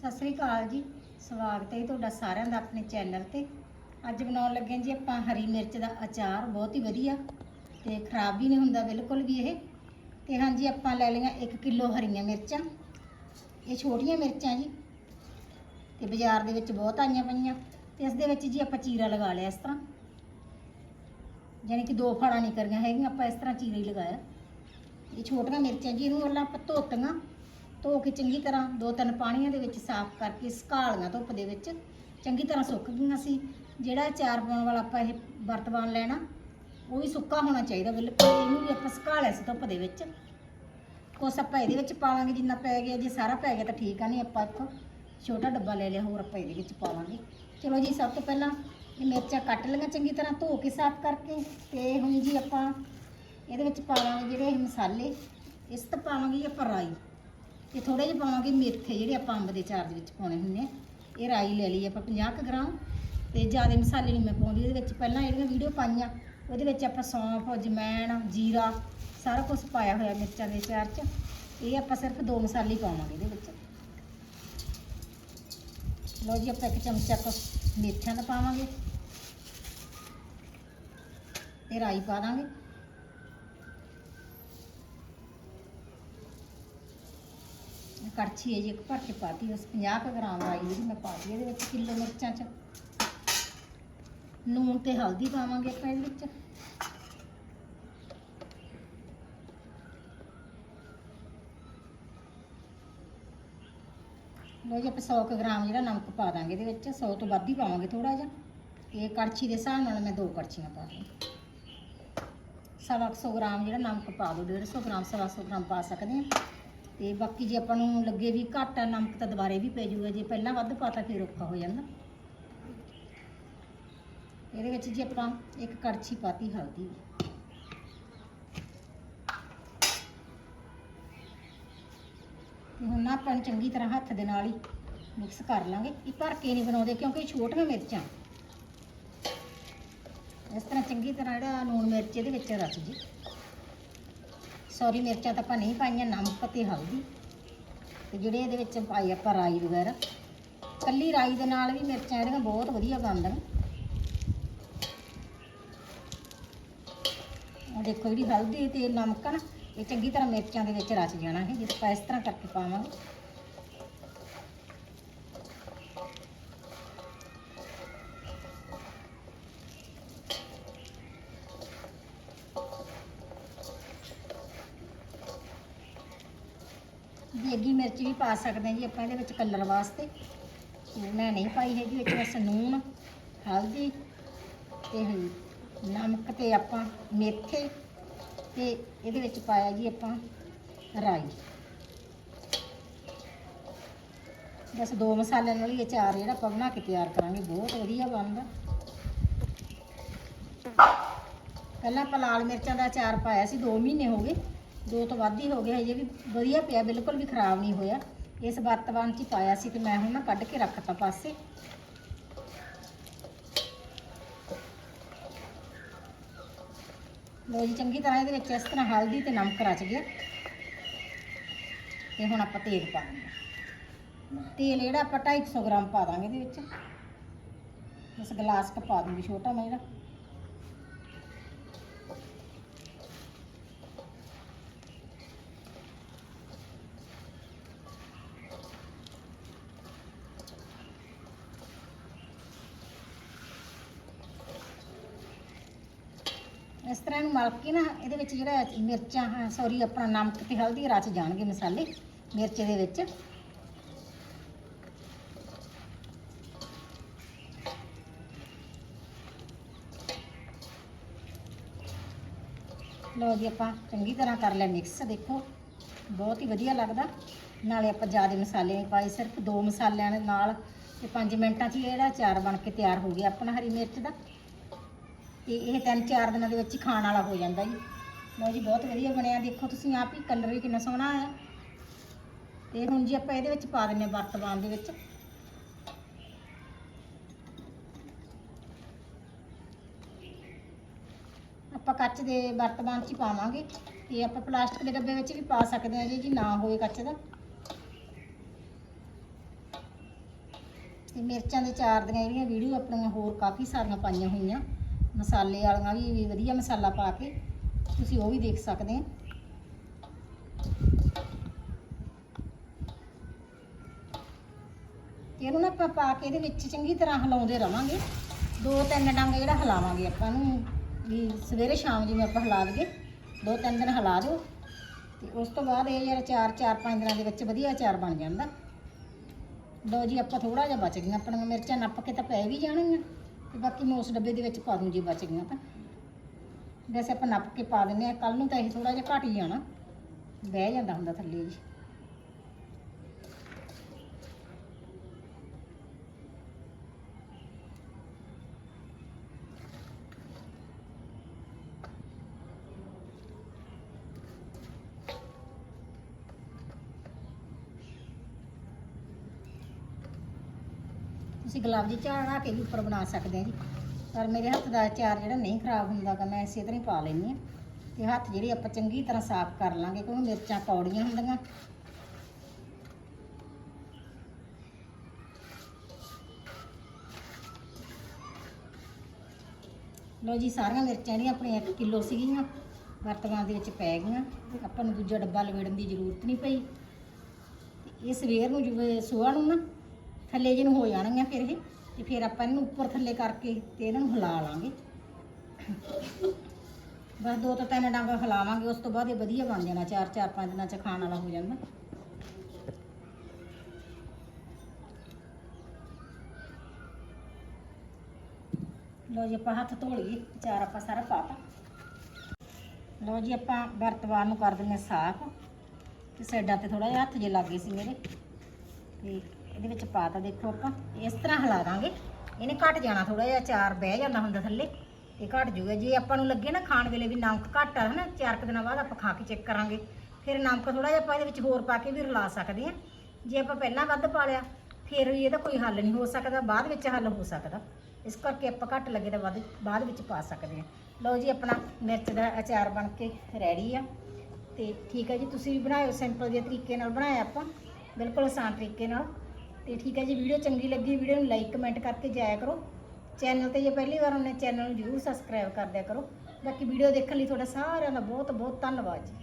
ਸਤਿ ਸ੍ਰੀ ਅਕਾਲ ਜੀ। ਸਵਾਗਤ ਹੈ ਤੁਹਾਡਾ ਸਾਰਿਆਂ ਦਾ ਆਪਣੇ ਚੈਨਲ ਤੇ। ਅੱਜ ਬਣਾਉਣ ਲੱਗੇ ਹਾਂ ਜੀ ਆਪਾਂ ਹਰੀ ਮਿਰਚ ਦਾ ਅਚਾਰ, ਬਹੁਤ ਹੀ ਵਧੀਆ ਤੇ ਖਰਾਬ ਵੀ ਨਹੀਂ ਹੁੰਦਾ ਬਿਲਕੁਲ ਵੀ ਇਹ। ਤੇ ਹਾਂਜੀ, ਆਪਾਂ ਲੈ ਲਈਆਂ 1 ਕਿਲੋ ਹਰੀਆਂ ਮਿਰਚਾਂ। ਇਹ ਛੋਟੀਆਂ ਮਿਰਚਾਂ ਜੀ ਤੇ ਬਾਜ਼ਾਰ ਦੇ ਵਿੱਚ ਬਹੁਤ ਆਈਆਂ ਪਈਆਂ। ਤੇ ਇਸ ਦੇ ਵਿੱਚ ਜੀ ਆਪਾਂ ਚੀਰਾ ਲਗਾ ਲਿਆ ਇਸ ਤਰ੍ਹਾਂ। ਯਾਨੀ ਕਿ ਦੋ ਫਾੜਾਂ ਨਹੀਂ ਕਰੀਆਂ ਹੈਗੀਆਂ, ਆਪਾਂ ਇਸ ਤਰ੍ਹਾਂ ਚੀਰਾ ਹੀ ਲਗਾਇਆ। ਇਹ ਛੋਟੀਆਂ ਮਿਰਚਾਂ ਜੀ, ਇਹਨੂੰ ਪਹਿਲਾਂ ਆਪਾਂ ਧੋਤੀਆਂ। ਧੋ ਕੇ ਚੰਗੀ ਤਰ੍ਹਾਂ ਦੋ ਤਿੰਨ ਪਾਣੀਆਂ ਦੇ ਵਿੱਚ ਸਾਫ਼ ਕਰਕੇ ਸੁਕਾ ਧੁੱਪ ਦੇ ਵਿੱਚ ਚੰਗੀ ਤਰ੍ਹਾਂ ਸੁੱਕ ਗਈਆਂ ਸੀ। ਜਿਹੜਾ ਅਚਾਰ ਪਾਉਣ ਵਾਲਾ ਆਪਾਂ ਇਹ ਵਰਤਵਾਨ ਲੈਣਾ, ਉਹ ਵੀ ਸੁੱਕਾ ਹੋਣਾ ਚਾਹੀਦਾ ਬਿਲਕੁਲ। ਇਹਨੂੰ ਵੀ ਆਪਾਂ ਸੁਕਾ ਲਿਆ ਸੀ ਧੁੱਪ ਦੇ ਵਿੱਚ। ਕੁਛ ਆਪਾਂ ਇਹਦੇ ਵਿੱਚ ਪਾਵਾਂਗੇ, ਜਿੰਨਾ ਪੈ ਗਿਆ ਜੇ ਸਾਰਾ ਪੈ ਗਿਆ ਤਾਂ ਠੀਕ ਆ, ਨਹੀਂ ਆਪਾਂ ਇੱਕ ਛੋਟਾ ਡੱਬਾ ਲੈ ਲਿਆ, ਹੋਰ ਆਪਾਂ ਇਹਦੇ ਵਿੱਚ ਪਾਵਾਂਗੇ। ਚਲੋ ਜੀ, ਸਭ ਤੋਂ ਪਹਿਲਾਂ ਇਹ ਮਿਰਚਾਂ ਕੱਟ ਲਈਆਂ ਚੰਗੀ ਤਰ੍ਹਾਂ ਧੋ ਕੇ ਸਾਫ਼ ਕਰਕੇ ਤੇ ਹੁਣ ਜੀ ਆਪਾਂ ਇਹਦੇ ਵਿੱਚ ਪਾਵਾਂਗੇ ਜਿਹੜੇ ਇਹ ਮਸਾਲੇ। ਇਸ ਤੋਂ ਪਾਵਾਂਗੇ ਜੀ ਆਪਾਂ ਰਾਈ। ਇਹ ਥੋੜੇ ਜਿਹਾ ਪਾਵਾਂਗੇ ਮੇਥੇ ਜਿਹੜੇ ਆਪਾਂ ਅੰਬ ਦੇ ਚਾਰ ਦੇ ਵਿੱਚ ਪਾਉਣੇ ਹੁੰਦੇ ਆ। ਇਹ ਰਾਈ ਲੈ ਲਈ ਆਪਾਂ 50 ਕੁ ਗ੍ਰਾਮ। ਤੇ ਜ਼ਿਆਦਾ ਮਸਾਲੇ ਨਹੀਂ ਮੈਂ ਪਾਉਂਦੀ, ਇਹਦੇ ਵਿੱਚ ਪਹਿਲਾਂ ਜਿਹੜੀਆਂ ਵੀਡੀਓ ਪਾਈਆਂ, ਉਹਦੇ ਵਿੱਚ ਆਪਾਂ ਸੌਂਫ ਜਮੈਣ ਜੀਰਾ, ਸਾਰਾ ਕੁਝ ਪਾਇਆ ਹੋਇਆ ਮਿਰਚਾਂ ਦੇ ਚਾਰ 'ਚ। ਇਹ ਆਪਾਂ ਸਿਰਫ ਦੋ ਮਸਾਲੇ ਹੀ ਪਾਵਾਂਗੇ ਇਹਦੇ ਵਿੱਚ। ਲਓ ਜੀ, ਆਪਾਂ ਇੱਕ ਚਮਚਾ ਕੁ ਮੇਥਿਆਂ ਦਾ ਪਾਵਾਂਗੇ। ਤੇ ਰਾਈ ਪਾ ਦਾਂਗੇ। ਕੜਛੀ ਹੈ ਜੀ, ਇੱਕ ਭਰ ਕੇ ਪਾਤੀ ਉਸ 50 ਕੁ ਗ੍ਰਾਮ ਰਾਈ ਜਿਹੜੀ ਮੈਂ ਪਾਤੀ ਇਹਦੇ ਵਿੱਚ ਕਿਲੋ ਮਿਰਚਾਂ ਚ। ਲੂਣ ਤੇ ਹਲਦੀ ਪਾਵਾਂਗੇ ਆਪਾਂ ਇਹਦੇ ਵਿੱਚ। ਲੋ ਜੀ, ਆਪਾਂ 100 ਕੁ ਗ੍ਰਾਮ ਜਿਹੜਾ ਨਮਕ ਪਾ ਦਾਂਗੇ ਇਹਦੇ ਵਿੱਚ 100 ਤੋਂ ਵੱਧ ਹੀ ਪਾਵਾਂਗੇ ਥੋੜਾ ਜਿਹਾ। ਇਹ ਕੜਛੀ ਦੇ ਹਿਸਾਬ ਨਾਲ ਮੈਂ ਦੋ ਕੜਛੀਆਂ ਪਾ ਦੂੰ। ਸਵਾ ਕੁ ਸੌ ਗ੍ਰਾਮ ਜਿਹੜਾ ਨਮਕ ਪਾ ਦਿਓ 150 ਗ੍ਰਾਮ, ਸਵਾ ਸੌ ਗ੍ਰਾਮ ਪਾ ਸਕਦੇ ਹਾਂ। ਤੇ ਬਾਕੀ ਜੇ ਆਪਾਂ ਨੂੰ ਲੱਗੇ ਵੀ ਘੱਟ ਆ, ਨਮਕ ਤਾਂ ਦੁਬਾਰੇ ਵੀ ਪੈ ਜਾਊਗਾ, ਜੇ ਪਹਿਲਾਂ ਵੱਧ ਪਾਤਾ ਫਿਰ ਔਖਾ ਹੋ ਜਾਂਦਾ। ਇਹਦੇ ਵਿੱਚ ਜੇ ਆਪਾਂ ਇੱਕ ਕੜਛੀ ਪਾਤੀ ਹਲਦੀ। ਹੁਣ ਨਾ ਆਪਾਂ ਨੂੰ ਚੰਗੀ ਤਰ੍ਹਾਂ ਹੱਥ ਦੇ ਨਾਲ ਹੀ ਮਿਕਸ ਕਰ ਲਾਂਗੇ। ਇਹ ਭਰ ਕੇ ਨਹੀਂ ਬਣਾਉਂਦੇ ਕਿਉਂਕਿ ਇਹ ਛੋਟੀਆਂ ਮਿਰਚਾਂ। ਇਸ ਤਰ੍ਹਾਂ ਚੰਗੀ ਤਰ੍ਹਾਂ ਜਿਹੜਾ ਲੂਣ ਮਿਰਚ ਇਹਦੇ ਵਿੱਚ ਰਚ ਜੀ। ਸੌਰੀ, ਮਿਰਚਾਂ ਤਾਂ ਆਪਾਂ ਨਹੀਂ ਪਾਈਆਂ, ਨਮਕ ਤੇ ਹਲਦੀ। ਤੇ ਜਿਹੜੇ ਇਹਦੇ ਵਿੱਚ ਪਾਈ ਆਪਾਂ ਰਾਈ ਵਗੈਰਾ। ਕੱਲੀ ਰਾਈ ਦੇ ਨਾਲ ਵੀ ਮਿਰਚਾਂ ਜਿਹੜੀਆਂ ਬਹੁਤ ਵਧੀਆ ਬਣਦੀਆਂ। ਆ ਦੇਖੋ ਜਿਹੜੀ ਹਲਦੀ ਤੇ ਨਮਕ ਆ ਨਾ, ਇਹ ਚੰਗੀ ਤਰ੍ਹਾਂ ਮਿਰਚਾਂ ਦੇ ਵਿੱਚ ਰਚ ਜਾਣਾ ਹੈ, ਜਿਸ ਆਪਾਂ ਇਸ ਤਰ੍ਹਾਂ ਕਰਕੇ ਪਾਵਾਂਗੇ। ਦੇਗੀ ਮਿਰਚ ਵੀ ਪਾ ਸਕਦੇ ਹਾਂ ਜੀ ਆਪਾਂ ਇਹਦੇ ਵਿੱਚ ਕਲਰ ਵਾਸਤੇ। ਮੈਂ ਨਹੀਂ ਪਾਈ ਹੈਗੀ, ਵਿੱਚ ਬਸ ਨੂਣ ਹਲਦੀ ਤੇ ਨਮਕ ਤੇ ਆਪਾਂ ਮੇਥੇ ਤੇ ਇਹਦੇ ਵਿੱਚ ਪਾਇਆ ਜੀ ਆਪਾਂ ਰਾਈ। ਬਸ ਦੋ ਮਸਾਲਿਆਂ ਨਾਲ ਹੀ ਇਹ ਚਾਰ ਜਿਹੜਾ ਆਪਾਂ ਬਣਾ ਕੇ ਤਿਆਰ ਕਰਾਂਗੇ, ਬਹੁਤ ਵਧੀਆ ਬਣਦਾ। ਪਹਿਲਾਂ ਆਪਾਂ ਲਾਲ ਮਿਰਚਾਂ ਦਾ ਅਚਾਰ ਪਾਇਆ ਸੀ 2 ਮਹੀਨੇ ਹੋ ਗਏ। ਦੋ ਤੋਂ ਵੱਧ ਹੀ ਹੋ ਗਏ ਹਜੇ ਵੀ ਵਧੀਆ ਪਿਆ, ਬਿਲਕੁਲ ਵੀ ਖਰਾਬ ਨਹੀਂ ਹੋਇਆ। ਇਸ ਵਰਤਮਾਨ 'ਚ ਹੀ ਪਾਇਆ ਸੀ ਤੇ ਮੈਂ ਹੁਣ ਨਾ ਕੱਢ ਕੇ ਰੱਖਤਾ ਪਾਸੇ। ਲੋ ਜੀ, ਚੰਗੀ ਤਰ੍ਹਾਂ ਇਹਦੇ ਵਿੱਚ ਇਸ ਤਰ੍ਹਾਂ ਹਲਦੀ ਤੇ ਨਮਕ ਰਚ ਗਿਆ। ਤੇ ਹੁਣ ਆਪਾਂ ਤੇਲ ਪਾ ਦਿੰਦੇ ਤੇਲ ਜਿਹੜਾ ਆਪਾਂ 250 ਗ੍ਰਾਮ ਪਾ ਦਾਂਗੇ ਇਹਦੇ ਵਿੱਚ। ਇਸ ਗਲਾਸ ਕ ਪਾ ਦੂੰਗੀ ਛੋਟਾ ਮੈਂ ਜਿਹੜਾ ਇਸ ਤਰ੍ਹਾਂ ਇਹਨੂੰ ਮਲ ਕੇ ਨਾ, ਇਹਦੇ ਵਿੱਚ ਜਿਹੜਾ ਮਿਰਚਾਂ ਸੌਰੀ ਆਪਣਾ ਨਮਕ ਤੇ ਹਲਦੀ ਰਚ ਜਾਣਗੇ ਮਸਾਲੇ, ਮਿਰਚ ਦੇ ਵਿੱਚ। ਲਓ ਜੀ, ਆਪਾਂ ਚੰਗੀ ਤਰ੍ਹਾਂ ਕਰ ਲਿਆ ਮਿਕਸ ਦੇਖੋ। ਬਹੁਤ ਹੀ ਵਧੀਆ ਲੱਗਦਾ। ਨਾਲੇ ਆਪਾਂ ਜ਼ਿਆਦਾ ਮਸਾਲੇ ਨਹੀਂ ਪਾਏ, ਸਿਰਫ ਦੋ ਮਸਾਲਿਆਂ ਦੇ ਨਾਲ ਤੇ 5 ਮਿੰਟਾਂ 'ਚ ਹੀ ਜਿਹੜਾ ਅਚਾਰ ਬਣ ਕੇ ਤਿਆਰ ਹੋ ਗਿਆ ਆਪਣਾ ਹਰੀ ਮਿਰਚ ਦਾ। ਤੇ ਇਹ ਤਿੰਨ ਚਾਰ ਦਿਨਾਂ ਦੇ ਵਿੱਚ ਹੀ ਖਾਣ ਵਾਲਾ ਹੋ ਜਾਂਦਾ ਜੀ। ਲਓ ਜੀ, ਬਹੁਤ ਵਧੀਆ ਬਣਿਆ। ਦੇਖੋ ਤੁਸੀਂ ਆਪ ਹੀ ਕਲਰ ਵੀ ਕਿੰਨਾ ਸੋਹਣਾ ਆਇਆ ਤੇ ਹੁਣ ਜੀ ਆਪਾਂ ਇਹਦੇ ਵਿੱਚ ਪਾ ਦਿੰਨੇ ਵਰਤਮਾਨ ਦੇ ਵਿੱਚ। ਆਪਾਂ ਕੱਚ ਦੇ ਵਰਤਮਾਨ 'ਚ ਹੀ ਪਾਵਾਂਗੇ। ਤੇ ਆਪਾਂ ਪਲਾਸਟਿਕ ਦੇ ਡੱਬੇ ਵਿੱਚ ਵੀ ਪਾ ਸਕਦੇ ਹਾਂ ਜੀ ਜੀ ਨਾ ਹੋਵੇ ਕੱਚ ਦਾ। ਤੇ ਮਿਰਚਾਂ ਦੇ ਚਾਰ ਦੀਆਂ ਜਿਹੜੀਆਂ ਵੀਡੀਓ ਆਪਣੀਆਂ ਹੋਰ ਕਾਫੀ ਸਾਰੀਆਂ ਪਾਈਆਂ ਹੋਈਆਂ। ਮਸਾਲੇ ਵਾਲੀਆਂ ਵੀ ਵਧੀਆ ਮਸਾਲਾ ਪਾ ਕੇ ਤੁਸੀਂ ਉਹ ਵੀ ਦੇਖ ਸਕਦੇ ਆ ਇਹਨੂੰ ਨਾ ਆਪਾਂ ਪਾ ਕੇ ਇਹਦੇ ਵਿੱਚ ਚੰਗੀ ਤਰ੍ਹਾਂ ਹਿਲਾਉਂਦੇ ਰਵਾਂਗੇ। ਦੋ ਤਿੰਨ ਡੰਗ ਜਿਹੜਾ ਹਿਲਾਵਾਂਗੇ ਆਪਾਂ ਨੂੰ, ਵੀ ਸਵੇਰੇ ਸ਼ਾਮ ਜਿਵੇਂ ਆਪਾਂ ਹਿਲਾ ਦਈਏ, ਦੋ ਤਿੰਨ ਦਿਨ ਹਿਲਾ ਦਿਓ। ਤੇ ਉਸ ਤੋਂ ਬਾਅਦ ਇਹ ਜਿਹੜਾ ਚਾਰ ਚਾਰ, ਪੰਜ ਦਿਨਾਂ ਦੇ ਵਿੱਚ ਵਧੀਆ ਅਚਾਰ ਬਣ ਜਾਂਦਾ। ਲਓ ਜੀ, ਆਪਾਂ ਥੋੜਾ ਜਿਹਾ ਬਚ ਗਈਆਂ, ਆਪਣੀਆਂ ਮਿਰਚਾਂ ਨੱਪ ਕੇ ਤਾਂ ਪੈ ਵੀ ਜਾਣਗੀਆਂ। ਤੇ ਬਾਕੀ ਮੈਂ ਉਸ ਡੱਬੇ ਦੇ ਵਿੱਚ ਪਾ ਦੂੰ ਜੀ ਬਚ ਗਈਆਂ ਤਾਂ। ਵੈਸੇ ਆਪਾਂ ਨੱਪ ਕੇ ਪਾ ਦਿੰਨੇ ਆ ਕੱਲ ਨੂੰ ਤਾਂ ਇਹ ਥੋੜਾ ਜਿਹਾ ਘਟ ਹੀ ਜਾਣਾ ਬਹਿ ਜਾਂਦਾ ਹੁੰਦਾ ਥੱਲੇ ਜੀ। ਤੁਸੀਂ ਗੁਲਾਬ ਜੀ ਝਾੜਾ ਕੇ ਵੀ ਉੱਪਰ ਬਣਾ ਸਕਦੇ ਆ ਜੀ। ਪਰ ਮੇਰੇ ਹੱਥ ਦਾ ਚਾਰ ਜਿਹੜਾ ਨਹੀਂ ਖਰਾਬ ਹੁੰਦਾ ਗਾ, ਮੈਂ ਇਸੇ ਤਰ੍ਹਾਂ ਹੀ ਪਾ ਲੈਂਦੀ ਆ। ਤੇ ਹੱਥ ਜਿਹੜੇ ਆਪਾਂ ਚੰਗੀ ਤਰ੍ਹਾਂ ਸਾਫ਼ ਕਰ ਲਾਂਗੇ, ਕਿਉਂਕਿ ਮਿਰਚਾਂ ਕੌੜੀਆਂ ਹੁੰਦੀਆਂ। ਲਓ ਜੀ, ਸਾਰੀਆਂ ਮਿਰਚਾਂ ਜਿਹੜੀਆਂ ਆਪਣੀਆਂ 1 ਕਿਲੋ ਸੀਗੀਆਂ, ਵਰਤਮਾਨ ਦੇ ਵਿੱਚ ਪੈ ਗਈਆਂ। ਆਪਾਂ ਨੂੰ ਦੂਜਾ ਡੱਬਾ ਲਵੇੜਨ ਦੀ ਜ਼ਰੂਰਤ ਨਹੀਂ ਪਈ। ਇਹ ਸਵੇਰ ਨੂੰ, ਜਿਵੇਂ ਸੁਬਾਹ ਨੂੰ ਨਾ ਥੱਲੇ ਜਿਹਨੂੰ ਹੋ ਜਾਣਗੀਆਂ ਫਿਰ ਇਹ, ਤੇ ਫਿਰ ਆਪਾਂ ਇਹਨੂੰ ਉੱਪਰ ਥੱਲੇ ਕਰਕੇ ਤੇ ਇਹਨਾਂ ਨੂੰ ਹਿਲਾ ਲਾਂਗੇ। ਬਸ ਦੋ ਤੋਂ ਤਿੰਨ ਡੰਗ ਹਿਲਾਵਾਂਗੇ, ਉਸ ਤੋਂ ਬਾਅਦ ਇਹ ਵਧੀਆ ਬਣ ਜਾਣਾ, ਚਾਰ ਚਾਰ, ਪੰਜ ਦਿਨਾਂ ਚ ਖਾਣ ਵਾਲਾ ਹੋ ਜਾਂਦਾ ਲਓ ਜੀ, ਆਪਾਂ ਹੱਥ ਧੋ ਲਈਏ, ਚਾਰ ਆਪਾਂ ਸਾਰਾ ਪਾਤਾ ਲਓ ਜੀ, ਆਪਾਂ ਵਰਤਵਾਰ ਨੂੰ ਕਰ ਦਿੰਦੇ ਹਾਂ ਸਾਫ਼। ਤੇ ਸਾਈਡਾਂ ਤੇ ਥੋੜਾ ਜਿਹਾ ਹੱਥ ਜੇ ਲੱਗੇ ਸੀ ਮੇਰੇ। ਤੇ ਇਹਦੇ ਵਿੱਚ ਪਾਤਾ ਦੇਖੋ ਆਪਾਂ, ਇਸ ਤਰ੍ਹਾਂ ਹਿਲਾ ਦਾਂਗੇ। ਇਹਨੇ ਘਟ ਜਾਣਾ ਥੋੜਾ ਜਿਹਾ, ਚਾਰ ਬਹਿ ਜਾਂਦਾ ਹੁੰਦਾ ਥੱਲੇ, ਇਹ ਘਟ ਜੂਗਾ ਜੇ ਆਪਾਂ ਨੂੰ ਲੱਗੇ ਨਾ ਖਾਣ ਵੇਲੇ ਵੀ ਨਮਕ ਘੱਟ ਆ, ਹਨਾ, ਚਾਰ ਕੁ ਦਿਨਾਂ ਬਾਅਦ ਆਪਾਂ ਖਾ ਕੇ ਚੈੱਕ ਕਰਾਂਗੇ। ਫਿਰ ਨਮਕ ਥੋੜਾ ਜਿਹਾ ਆਪਾਂ ਇਹਦੇ ਵਿੱਚ ਹੋਰ ਪਾ ਕੇ ਵੀ ਰਲਾ ਸਕਦੇ ਆ ਜੇ ਆਪਾਂ ਪਹਿਲਾਂ ਵੱਧ ਪਾ ਲਿਆ, ਫਿਰ ਵੀ ਇਹਦਾ ਕੋਈ ਹੱਲ ਨਹੀਂ ਹੋ ਸਕਦਾ, ਬਾਅਦ ਵਿੱਚ ਹੱਲ ਹੋ ਸਕਦਾ। ਇਸ ਕਰਕੇ ਆਪਾਂ ਘੱਟ ਲੱਗੇ ਤਾਂ ਵੱਧ, ਬਾਅਦ ਵਿੱਚ ਪਾ ਸਕਦੇ ਆ ਲਓ ਜੀ, ਆਪਣਾ ਮਿਰਚ ਦਾ ਅਚਾਰ ਬਣ ਕੇ ਰੈਡੀ ਆ। ਤੇ ਠੀਕ ਹੈ ਜੀ, ਤੁਸੀਂ ਵੀ ਬਣਾਇਓ ਸਿੰਪਲ ਜਿਹੇ ਤਰੀਕੇ ਨਾਲ ਬਣਾਇਆ ਆਪਾਂ। ਬਿਲਕੁਲ ਆਸਾਨ ਤਰੀਕੇ ਨਾਲ। ਤੇ ਠੀਕ ਹੈ ਜੀ, ਵੀਡੀਓ ਚੰਗੀ ਲੱਗੀ, ਵੀਡੀਓ ਨੂੰ ਲਾਈਕ ਕਮੈਂਟ ਕਰਕੇ ਜਾਇਆ ਕਰੋ। ਚੈਨਲ ਤੇ ਜੇ ਪਹਿਲੀ ਵਾਰ ਆਉਂਦੇ ਚੈਨਲ ਨੂੰ ਜਰੂਰ ਸਬਸਕ੍ਰਾਈਬ ਕਰ ਦਿਆ ਕਰੋ। ਬਾਕੀ ਵੀਡੀਓ ਦੇਖਣ ਲਈ ਤੁਹਾਡਾ ਸਾਰਿਆਂ ਦਾ ਬਹੁਤ ਬਹੁਤ ਧੰਨਵਾਦ ਜੀ।